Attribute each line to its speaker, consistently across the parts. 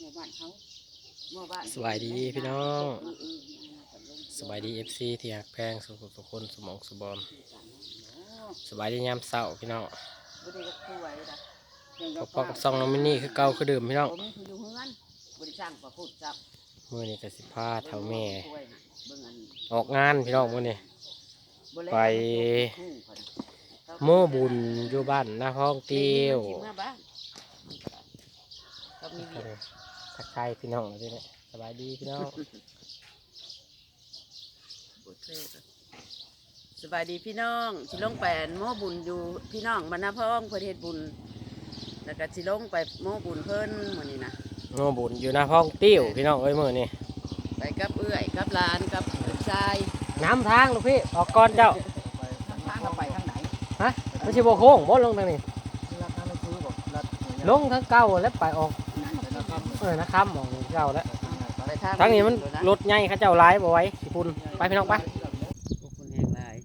Speaker 1: หมู่บ้านเขาหมู่บ้าน
Speaker 2: สบายดีพี่น้อง
Speaker 1: เออเออเอาไปลง
Speaker 2: สบายดีเอฟซีที่หักแพงสุขสุขคนสมองสุบอม
Speaker 1: โอ้
Speaker 2: สบายดียามเศร้าพี่น้อง
Speaker 1: บ่ได้กับครูไว้นะยัง
Speaker 2: พอๆกับซองน้องมินนี่คือเก่าคือเดิมพี่น้อง
Speaker 1: บ่มีผู้อยู่เฮือนบ่ได้สร้างประพุทธจับ
Speaker 2: มื่อนี้ก็สิพาเท่าแม่
Speaker 1: ช่วยน่ะเบิ่งอัน
Speaker 2: ออกงานพี่น้องมื่อนี้
Speaker 1: บ่แล้ว
Speaker 2: ไป
Speaker 1: คู่เขาน่ะ
Speaker 2: โม่บุญอยู่บ้านหน้าห้องเตี้ยว
Speaker 1: สิมาบ้านก็มีเวียก
Speaker 2: ทักทายพี่น้องเลยนี่แหละสบายดีพี่น้อง
Speaker 1: บ่เท่ก็สบายดีพี่น้องสิลงไปอันหม้อบุญอยู่พี่น้องบรรณพ้องเพิ่นเฮ็ดบุญ แล้วก็สิลงไปหม้อบุญเพิ่นมื้อนี้นะ
Speaker 2: โม่บุญอยู่หน้าห้องเตี้ยวพี่น้องเอ้ยมื่อนี้
Speaker 1: ไปกับเอื้อยกับหลานกับลูกชาย
Speaker 2: น้ำทางลูกพี่ออกก่อนเจ้า
Speaker 1: ทางเราไปทางไหน
Speaker 2: ฮะไม่ใช่บ่โค้งบ่ลงทางนี้ลงทางเก่าแล้วไปออก เออนะครับออกเก่าแล้ว
Speaker 1: ไปทาง
Speaker 2: ทางนี้มัน
Speaker 1: เลยะ
Speaker 2: รถใหญ่เขาเจ้าร้ายบ่ไหว้สิปุ่นไปพี่น้องไป
Speaker 1: พวกคุณแห่งหลาย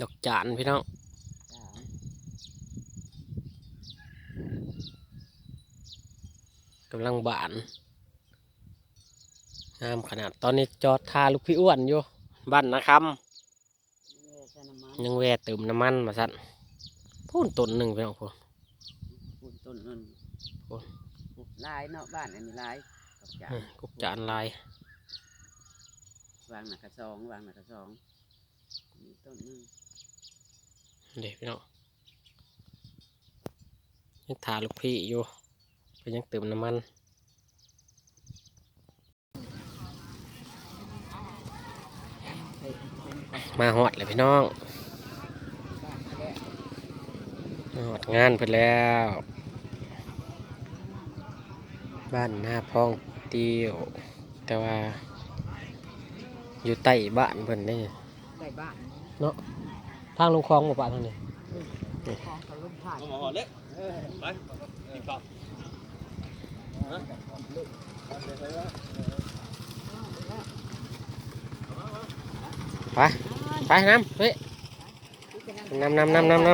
Speaker 2: ดอกจานพี่น้อง
Speaker 1: สาม
Speaker 2: กำลังบานงามขนาดตอนนี้จอดทาลูกพี่อ้วนอยู่บ้านนะครับ
Speaker 1: เรือใส่น้ำมัน
Speaker 2: ยังแวะเติมน้ำมันมาสั่นพูนต้นหนึ่งพี่น้องพูน
Speaker 1: ปูนต้นนั่น
Speaker 2: โอ้ย
Speaker 1: ลายเนาะบ้านอันนี้ลายกับจาน
Speaker 2: อื้อกุกจานลายวา
Speaker 1: งหนักกระสองวางหนักกระสองมีต้นหนึง
Speaker 2: เด็กพี่น้องยังทาลูกพี่อยู่เพิ่นยังเติมน้ำมันมาหอดเลยพี่น้องมาหอดงานเพิ่นแล้ว บ้านหน้าพ้องเตียวแต่ว่า อยู่ใต้บ้านเพิ่นนี่
Speaker 1: ใส่บ้าน
Speaker 2: ทางลงคลองหมู่บ้านทางนี้
Speaker 1: ของเขาลุ่มผ่าน
Speaker 3: มาหอเล็กไปกินข้าว
Speaker 2: ไปไปน้ำเฮ้ยน้ำน้ำน้ำน้ำน้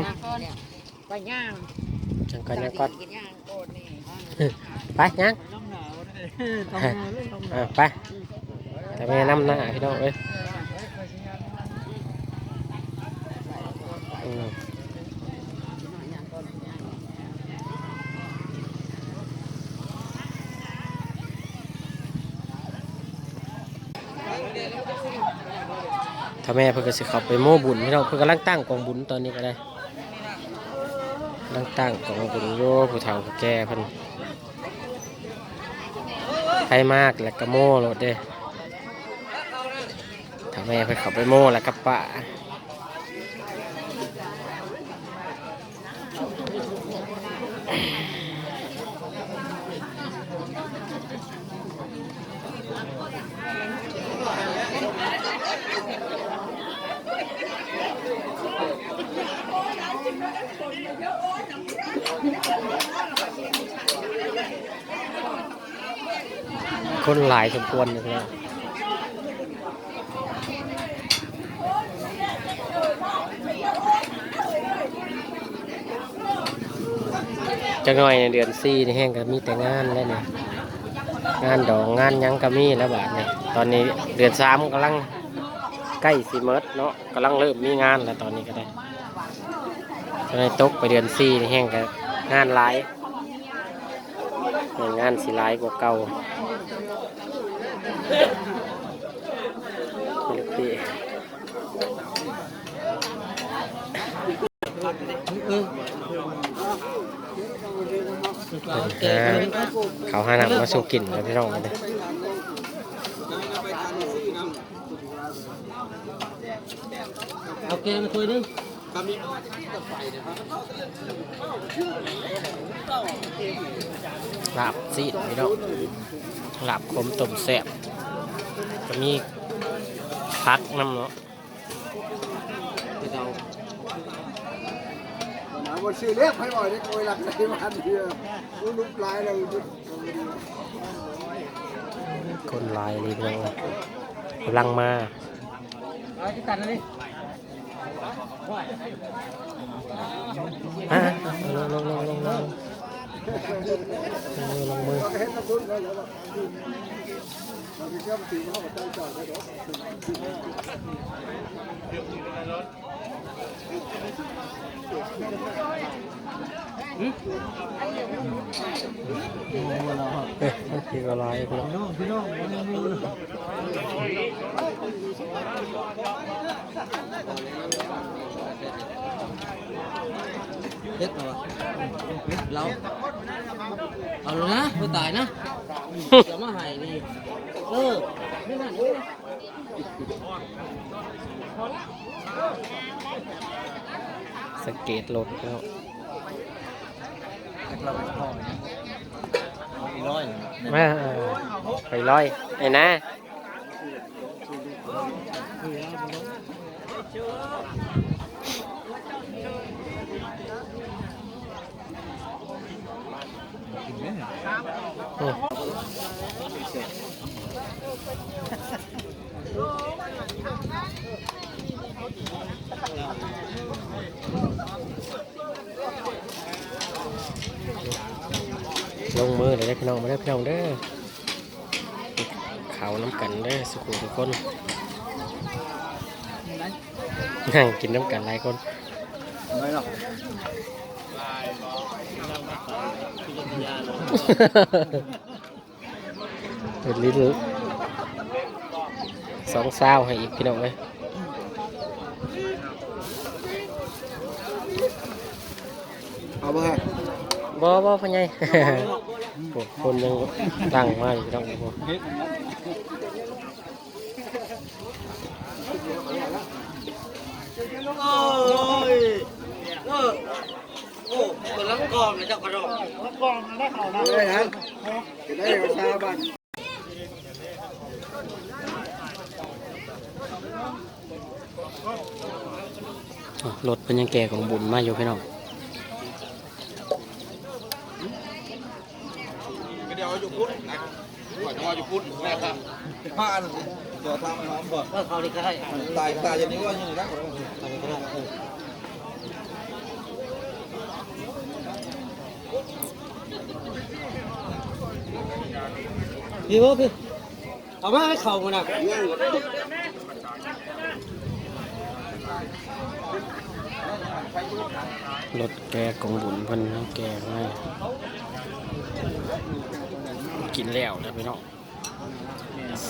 Speaker 1: ไปย่างำ
Speaker 2: จังก่อนจังก่อน ไปยัง
Speaker 3: น้ำหนาวนี่
Speaker 2: อ่าไปแต่แม่น้ำหน้าพี่น้องเอ้ยอืมถ้าแม่เพิ่นก็สิเข้าไปโม่บุญพี่น้องเพิ่นกำลังตั้งกองบุญตอนนี้ก็ได้กำลังตั้งกองบุญโยผู้เฒ่าผู้แก่เพิ่นใครมากแล้วก็โม่โลดเด้ทำไมไปขับไปโม่แล้วก็ปะอืม คนหลายสมควรเลยพี่น้องจังหน่อยในเดือนสี่นี่แห้งก็มีแต่งานแล้วเนี่ยงานดองงานยังก็มีแล้วบาดเนี่ยตอนนี้เดือนสามกำลังใกล้สิเมิดเนาะกำลังเริ่มมีงานแล้วตอนนี้ก็ได้จังหน่อยตกไปเดือนสี่นี่แห้งก็งานหลายงานสิหลายกว่าเก่า ลูกพี่เออเขาหาน้ำมาสู่กินแล้วพี่น้องเลย
Speaker 3: เอาแกมาคุยนึง
Speaker 2: ลาบซีดพี่น้อง ลาบคมต้มแซ่บก็มีพักน้ำเนาะ
Speaker 4: หาวันซื้อเล็กให้บ่อยได้โกยหลักใจมันเดียวรู้ลุกลายเลย
Speaker 2: คนหลายเลยพี่น้องกำลังมา
Speaker 3: เอาที่ตัดเลย
Speaker 2: อะลงลงลงลง ลง เออลงมือ
Speaker 4: เราเห็นนะคุณเลยแล้วเราเราไปเชื่อมตีเขาใจจอดได้หรอ
Speaker 2: เอ๊ะมันคืออะไรพี่น้อง
Speaker 3: พี่น้อง เฮ็ดเหรอเราเอาเลยนะไม่ตายนะอย่ามาหายนี่เออไม่นั่นเลย
Speaker 2: สเกตรถแล้ว
Speaker 3: เราไปพ่อร้อย
Speaker 2: มาไปลอยไอ้นะอืมลงมือเลยได้อ พี่น้องมาได้อพี่น้องเด้อเขาน้ำกันเด้อสุขุมทุกคนนั่งกินน้ำกันหลายคน
Speaker 3: ไม่หรอก
Speaker 2: เป็นลิ้นสองเศร้าให้อีกพี่น้องเลย
Speaker 4: เอาไป
Speaker 2: บ่บ่พ่อใหญ่ พวกคนยังตั้งมาอยู่พี่น้องบ่
Speaker 3: โอ้ยเออโอ้คนละกองเลยเจ้ากระดอง
Speaker 4: ได้นะจะได้เอาชาบ้าน
Speaker 2: รถเป็นยังแก่ของบุญมาอยู่พี่น้อง
Speaker 5: เดี๋ยวอยู่ พุทธนะก่อนจะมาอยู่พุทธนะครับผ้าเดี๋ยวทำน้ำบ่
Speaker 3: ก็เขาดีก็ได้
Speaker 5: ตายตายอย่างนี้ก็ยังรัก
Speaker 3: พี่ว่าพี่เอามาให้เขามันนะ
Speaker 2: รถแกของบุญพิ่นให้แกให้ กินแล้วนะพี่น้อง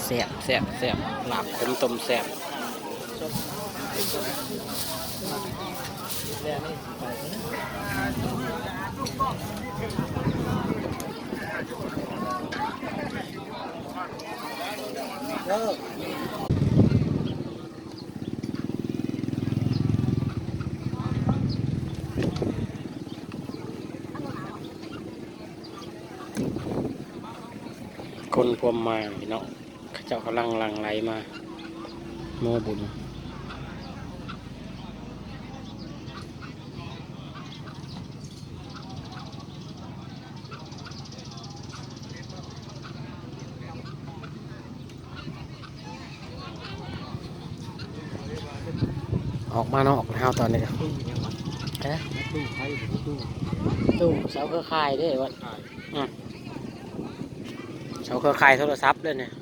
Speaker 2: แซ่บแซ่บแซ่บหลาบขมต้มแซ่บ คนพวมมาพี่น้องเขาเจ้ากำลังหลังไหลมาโมบุญออกมานอกแล้วตอนนี้ครับเอ๊ะตู้เสาเครือข่ายเด้วยวะอืมเสาเครือข่ายโทรศัพท์เลยเนี่ย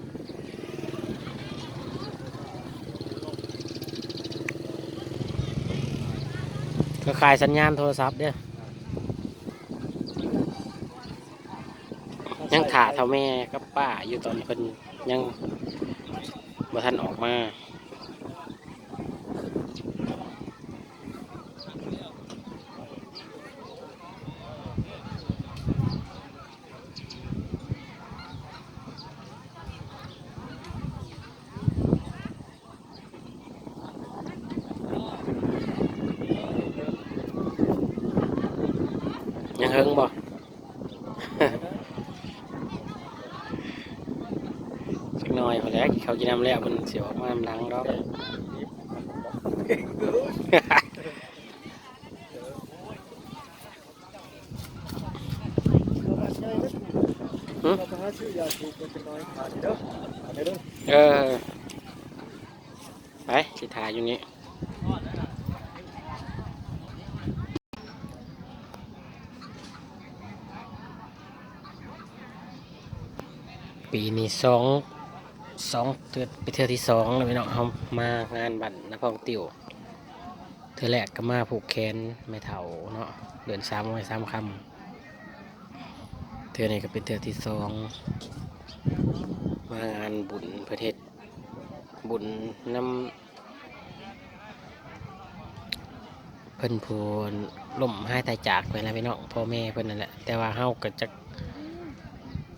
Speaker 2: เครือข่ายสัญญาณโทรศัพท์เนี่ยยังถ่าเท่าแม่กับป้าอยู่ตอนเพิ่นยังบ่ทันออกมา ยังเฮิงบ่สักหน่อยพอแล้วเขากินน้ำแล้วมันเสียออกมาน้ำหลังดอกหึเออไปสิถ่ายอยู่นี่ ปีนี้สองสองเทือไปเทือที่สองแล้วพี่น้องเขามางานบัตรนพองติวเทือแรกก็มาผูกแขนไม่เท่าเนาะเดือนสามวันสามคำเทือนี้ก็เป็นเทือที่สองมางานบุญประเทศ บุญน้ำเพิ่นพูนล่มให้ตายจากไปแล้วพี่น้องพ่อแม่เพิ่นนั่นแหละแต่ว่าเฮาก็จะ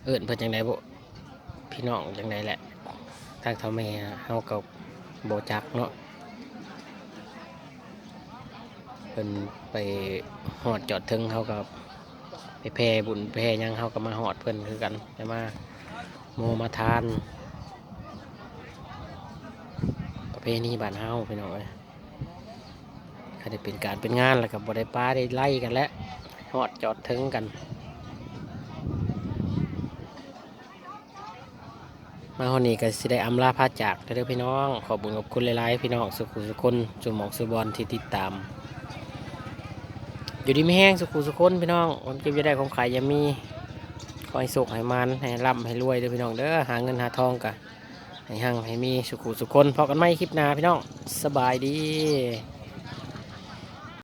Speaker 2: เอิ้นเพิ่นจังไดบ่ พี่น้องจังไดแหละทางเท่าแม่เฮาก็บ่จักเนาะเพิ่นไปฮอดจอดถึงเฮาก็ไปแผ่บุญแผ่ยังเฮาก็มาฮอดเพิ่นคือกันแต่มาโมมาทาน ประเพณีบ้านเฮาพี่น้องเอ้ยก็ได้เป็นการเป็นงานแล้วก็บ่ได้ป้าได้ไล่กันแล้วฮอดจอดถึงกัน มาคนนี้ก็สิได้อำลาพาจากเด้อพี่น้อง ขอบคุญขอบคุณหลายๆพี่น้องสุขุสุคนจุหมองสุบอลที่ติดตาม อยู่ดีไม่แห้งสุขุสุคนพี่น้องความเจ็บจะได้ของขายอยามีขอให้สุขให้มันให้ร่ำให้รวยเด้อพี่น้องเด้อหาเงินหาทองกะให้หังให้มีสุขุสุคนพอกันไหมคลิปหน้าพี่น้องสบายดี